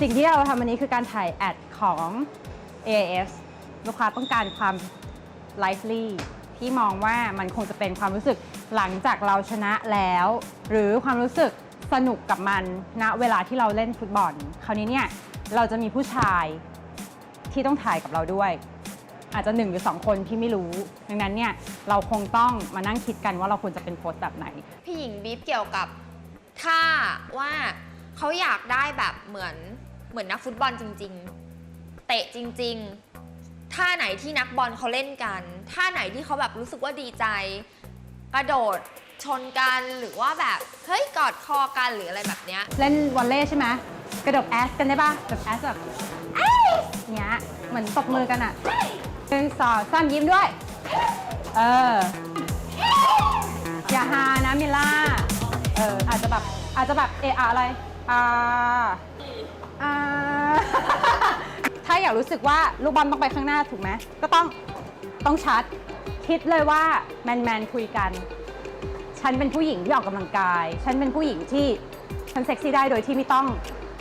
สิ่งที่เราทำวันนี้คือการถ่ายแอดของ AIS ลูกค้าต้องการความ lively ที่มองว่ามันคงจะเป็นความรู้สึกหลังจากเราชนะแล้ว หรือความรู้สึกสนุกกับมันณเวลาที่เราเล่นฟุตบอล คราวนี้เนี่ยเราจะมีผู้ชายที่ต้องถ่ายกับเราด้วย อาจจะหนึ่งหรือสองคนที่ไม่รู้ ดังนั้นเนี่ยเราคงต้องมานั่งคิดกันว่าเราควรจะเป็นโพสต์แบบไหน พี่หญิงบีบเกี่ยวกับท่าว่าเขาอยากได้แบบเหมือน เหมือนนักฟุตบอลจริง ๆ เตะจริง ๆ ท่าไหนที่นักบอลเขาเล่นกัน ท่าไหนที่เขาแบบรู้สึกว่าดีใจ กระโดดชนกันหรือว่าแบบ เฮ้ย กอดคอกันหรืออะไรแบบเนี้ย เล่นวอลเล่ใช่ไหมกระโดดแอสกันได้ปะแบบแอสแบบเอ้ยเนี้ยเหมือนตบมือกันอะหนึ่งสองสามยิ้มด้วย เออ อย่าฮานะมิลล่า เออ อาจจะแบบ อาจจะแบบ เอะอะอะไร อ่า อยากรู้สึกว่าลูกบอลต้องไปข้างหน้าถูกไหมก็ต้องต้องชัด คิดเลยว่าแมนแมนๆคุยกัน ฉันเป็นผู้หญิงที่ออกกำลังกาย ฉันเป็นผู้หญิงที่ฉันเซ็กซี่ได้โดยที่ไม่ต้อง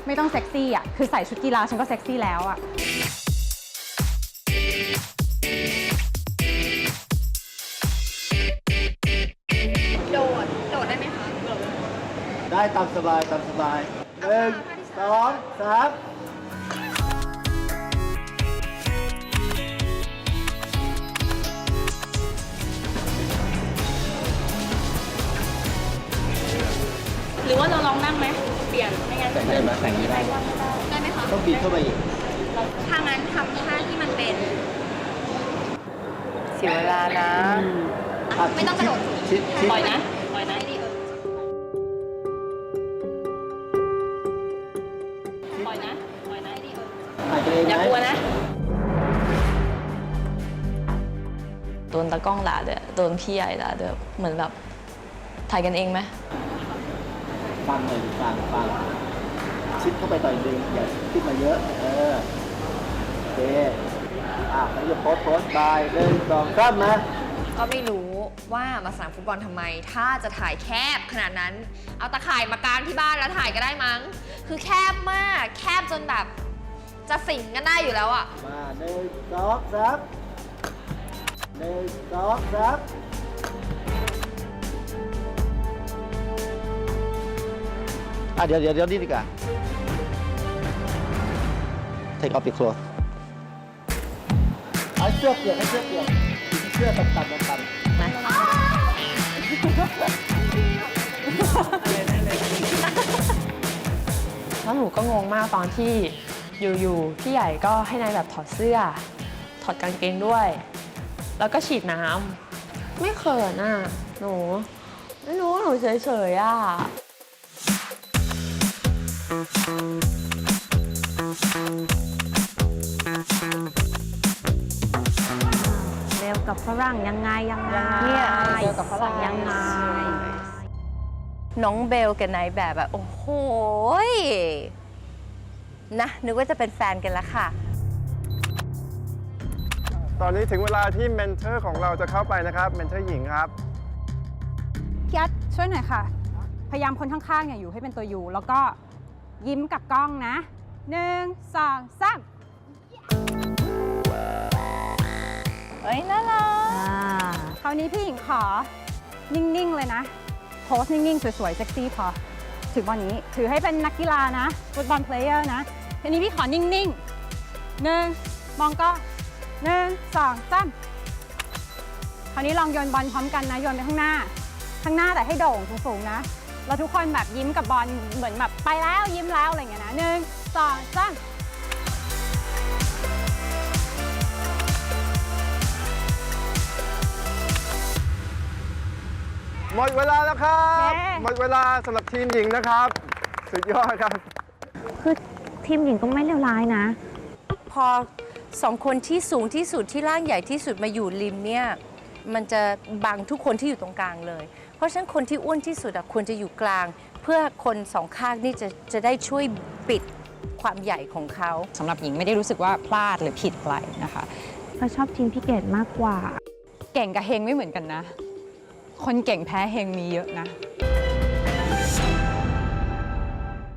ไม่ต้องเซ็กซี่อะคือใส่ชุดกีฬาฉันก็เซ็กซี่แล้วอะโดดโดดได้ไหมคะได้ตามสบายตามสบายหนึ่งสองสาม หรือว่าเราลองนั่งไหมเปลี่ยนไม่งั้นแต่งไหนมาแต่งนี้ได้ได้ไหมคะต้องบีบเข้าไปอีกถ้างั้นทำท่าที่มันเป็นเสียเวลานะอะไม่ต้องกระโดดชิดชิดปล่อยนะปล่อยนะปล่อยนะปล่อยนะถ่ายตัวเองอย่าไหมกลัวนะโดนตากล้องด่าด้วยโดนพี่ใหญ่ด่าด้วยเหมือนแบบถ่ายกันเองไหม ฟังเลยฟังฟังชิดเข้าไปต่อยดึงอย่าขึ้นมาเยอะ เออโอเคอะแล้วจะโพสต์โพสต์บายหนึ่งสองสามมาก็ไม่รู้ว่ามาสนามฟุตบอลทำไม ถ้าจะถ่ายแคบขนาดนั้น เอาตะข่ายมากางที่บ้านแล้วถ่ายก็ได้มั้ง คือแคบมาก แคบจนแบบ จะสิงกันได้อยู่แล้วอะมาหนึ่งสองสามหนึ่งสองสาม อะเดี๋ยวเดี๋ยวเดี๋ยวนี่ดีกว่า take off your clothes เอาเสื้อเปียกให้เสื้อเปียกเสื้อต่ำๆต่ำๆแล้วหนูก็งงมากตอนที่อยู่ๆพี่ใหญ่ก็ให้นายแบบถอดเสื้อ ถอดกางเกงด้วย แล้วก็ฉีดน้ำไม่เขินอะ หนู ไม่รู้หนูเฉยๆอะ เร็วกับฝรั่งยังไงยังไงเนี่ยเร็วกับฝรั่งยังไง น้องเบลกับนายแบบแบบโอ้โหยนะนึกว่าจะเป็นแฟนกันแล้วค่ะ ตอนนี้ถึงเวลาที่เมนเทอร์ของเราจะเข้าไปนะครับ เมนเทอร์หญิงครับพี่อัดช่วยหน่อยค่ะ พยายามคนข้างๆเนี่ยอยู่ให้เป็นตัวยูแล้วก็ ยิ้มกับกล้องนะหนึ่งสองสามเฮ้ยน่ารักอ่าคราวนี้พี่หญิงขอ นิ่ง ๆ เลยนะ โพสนิ่ง ๆ สวย ๆ เซ็กซี่พอ ถือบอลนี้ ถือให้เป็นนักกีฬานะฟุตบอลเพลเยอร์นะทีนี้พี่ขอนิ่ง ๆหนึ่งมองก็หนึ่งสองสามคราวนี้ลองโยนบอลพร้อมกันนะ โยนไปข้างหน้า ข้างหน้าแต่ให้โด่งสูง ๆ นะ แล้วทุกคนแบบยิ้มกับบอลเหมือนแบบไปแล้วยิ้มแล้วอะไรอย่างเงี้ยนะหนึ่งสองสามหมดเวลาแล้วครับ เย้ หมดเวลาสำหรับทีมหญิงนะครับ สุดยอดครับ คือทีมหญิงก็ไม่เลวร้ายนะ พอสองคนที่สูงที่สุดที่ร่างใหญ่ที่สุดมาอยู่ริมเนี่ย มันจะบังทุกคนที่อยู่ตรงกลางเลย เพราะฉะนั้นคนที่อ้วนที่สุดอะควรจะอยู่กลาง เพื่อคนสองข้างนี่จะจะได้ช่วยปิดความใหญ่ของเขาสำหรับหญิงไม่ได้รู้สึกว่าพลาดหรือผิดอะไรนะคะเราชอบทีมพี่เกดมากกว่า เก่งกับเฮงไม่เหมือนกันนะ คนเก่งแพ้เฮงมีเยอะนะ